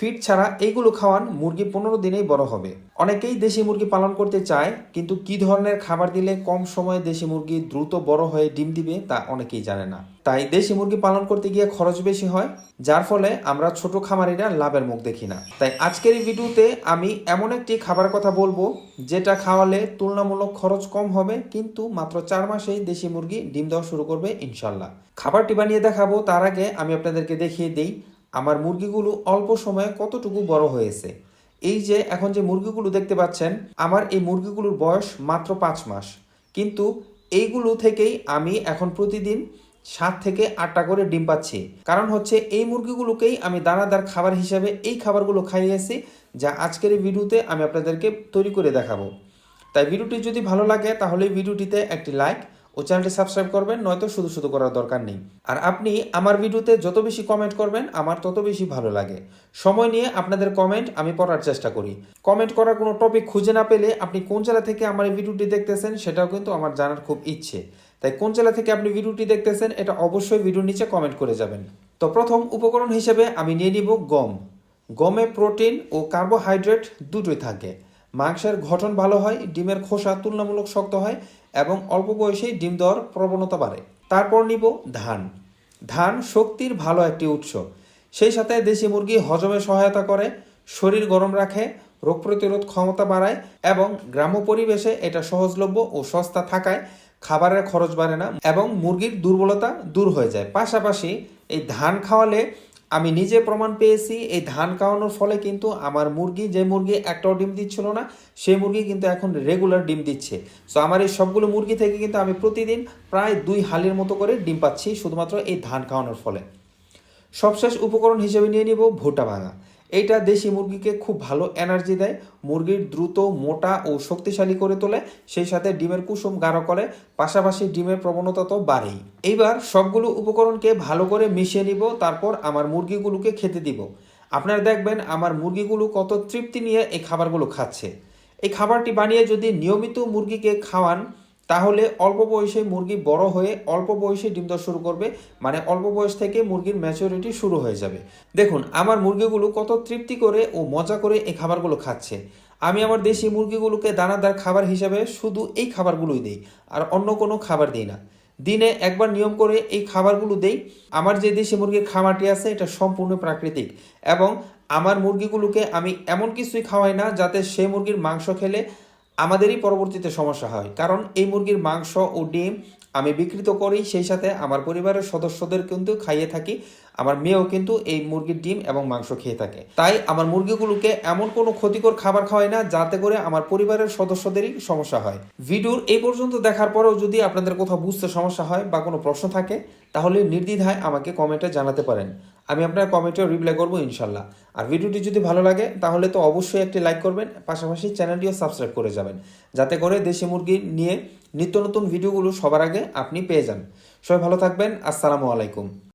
Feed ছাড়া এইগুলো খাওয়ান মুরগি পনেরো দিনেই বড় হবে। অনেকেই দেশি মুরগি পালন করতে চায়, কিন্তু কি ধরনের খাবার দিলে কম সময়ে দেশি মুরগি দ্রুত বড় হয়ে ডিম দিবে তা অনেকেই জানে না। তাই দেশি মুরগি পালন করতে গিয়ে খরচ বেশি হয়, যার ফলে আমরা ছোট খামারিরা লাভের মুখ দেখি না। তাই আজকের এই ভিডিওতে আমি এমন একটি খাবারের কথা বলব, যেটা খাওয়ালে তুলনামূলক খরচ কম হবে, কিন্তু মাত্র চার মাসেই দেশি মুরগি ডিম দেওয়া শুরু করবে ইনশাল্লাহ। খাবারটি বানিয়ে দেখাবো, তার আগে আমি আপনাদেরকে দেখিয়ে দিই আমার মুরগিগুলো অল্প সময়ে কতটুকু বড় হয়েছে? এই যে এখন যে মুরগিগুলো দেখতে পাচ্ছেন, আমার এই মুরগিগুলোর বয়স মাত্র পাঁচ মাস। কিন্তু এইগুলো থেকেই আমি এখন প্রতিদিন সাত থেকে আটটা করে ডিম পাচ্ছি। কারণ হচ্ছে এই মুরগিগুলোকেই আমি দানাদার খাবার হিসাবে এই খাবারগুলো খাইয়েছি, যা আজকের এই ভিডিওতে আমি আপনাদেরকে তৈরি করে দেখাবো। তাই ভিডিওটি যদি ভালো লাগে, তাহলে ভিডিওটিতে একটি লাইক ও চ্যানেলটি সাবস্ক্রাইব করবেন, নয়তো শুধু শুধু করার দরকার নেই। আর আপনি আমার ভিডিওতে যত বেশি কমেন্ট করবেন, আমার তত বেশি ভালো লাগে। সময় নিয়ে আপনাদের কমেন্ট আমি পড়ার চেষ্টা করি। কমেন্ট করার কোনো টপিক খুঁজে না পেলে আপনি কোন জেলা থেকে আমার এই ভিডিওটি দেখতেছেন সেটাও কিন্তু আমার জানার খুব ইচ্ছে। তাই কোন জেলা থেকে আপনি ভিডিওটি দেখতেছেন এটা অবশ্যই ভিডিওর নিচে কমেন্ট করে যাবেন। তো প্রথম উপকরণ হিসেবে আমি নিয়ে নিব গম। গমে প্রোটিন ও কার্বোহাইড্রেট দুটোই থাকে। মাংসের গঠন ভালো হয়, ডিমের খোসা তুলনামূলক শক্ত হয় এবং অল্প বয়সেই ডিম দেওয়ার প্রবণতা বাড়ে। তারপর নিব ধান। ধান শক্তির ভালো একটি উৎস। সেই সাথে দেশি মুরগি হজমে সহায়তা করে, শরীর গরম রাখে, রোগ প্রতিরোধ ক্ষমতা বাড়ায় এবং গ্রাম্য পরিবেশে এটা সহজলভ্য ও সস্তা থাকায় খাবারের খরচ বাড়ে না এবং মুরগির দুর্বলতা দূর হয়ে যায়। পাশাপাশি এই ধান খাওয়ালে আমি নিজে প্রমাণ পেয়েছি, এই ধান খাওয়ানোর ফলে কিন্তু আমার মুরগি, যে মুরগি একটাও ডিম দিচ্ছিল না, সেই মুরগি কিন্তু এখন রেগুলার ডিম দিচ্ছে। সো আমার এই সবগুলো মুরগি থেকে কিন্তু আমি প্রতিদিন প্রায় দুই হালির মতো করে ডিম পাচ্ছি, শুধুমাত্র এই ধান খাওয়ানোর ফলে। সবশেষ উপকরণ হিসেবে নিয়ে নিব ভুট্টা ভাঙা। এইটা দেশি মুরগিকে খুব ভালো এনার্জি দেয় মুরগির দ্রুত, মোটা ও শক্তিশালী করে তোলে, সেই সাথে ডিমের কুসুম গাঢ় করে, পাশাপাশি ডিমের প্রবণতা তো বাড়েই। এইবার সবগুলো উপকরণকে ভালো করে মিশিয়ে নিব, তারপর আমার মুরগিগুলোকে খেতে দিব। আপনারা দেখবেন আমার মুরগিগুলো কত তৃপ্তি নিয়ে এই খাবারগুলো খাচ্ছে। এই খাবারটি বানিয়ে যদি নিয়মিত মুরগিকে খাওয়ান তাহলে অল্প বয়সে মুরগি বড় হয়ে অল্প বয়সে ডিম দেওয়া শুরু করবে মানে অল্প বয়স থেকে মুরগির ম্যাচুরিটি শুরু হয়ে যাবে। দেখুন, আমার মুরগিগুলো কত তৃপ্তি করে ও মজা করে এই খাবারগুলো খাচ্ছে। আমি আমার দেশি মুরগিগুলোকে দানাদার খাবার হিসাবে শুধু এই খাবারগুলোই দিই, আর অন্য কোনো খাবার দিই না। দিনে একবার নিয়ম করে এই খাবারগুলো দেই। আমার যে দেশি মুরগির খামারটি আছে, এটা সম্পূর্ণ প্রাকৃতিক এবং আমার মুরগিগুলোকে আমি এমন কিছুই খাওয়াই না যাতে সেই মুরগির মাংস খেলে আমাদেরই পরবর্তীতে সমস্যা হয়। কারণ এই মুরগির মাংস ও ডিম আমি বিকৃত করি, সেই সাথে আমার পরিবারের সদস্যদের কিন্তু খাইয়ে থাকি, আমার মেয়েও কিন্তু এই মুরগির ডিম এবং মাংস খেয়ে থাকে। তাই আমার মুরগিগুলোকে এমন কোনো ক্ষতিকর খাবার খাওয়াই না, যাতে করে আমার পরিবারের সদস্যদেরই সমস্যা হয়। ভিডিওর এই পর্যন্ত দেখার পরেও যদি আপনাদের কোথাও বুঝতে সমস্যা হয় বা কোনো প্রশ্ন থাকে, তাহলে নির্দ্বিধায় আমাকে কমেন্টে জানাতে পারেন। আমি আপনার কমেন্টেও রিপ্লাই করব ইনশাল্লাহ। আর ভিডিওটি যদি ভালো লাগে, তাহলে তো অবশ্যই একটি লাইক করবেন, পাশাপাশি চ্যানেলটিও সাবস্ক্রাইব করে যাবেন। যাতে করে দেশি মুরগি নিয়ে নিত্য নতুন ভিডিওগুলো সবার আগে আপনি পেয়ে যান। সবাই ভালো থাকবেন, আসসালামু আলাইকুম।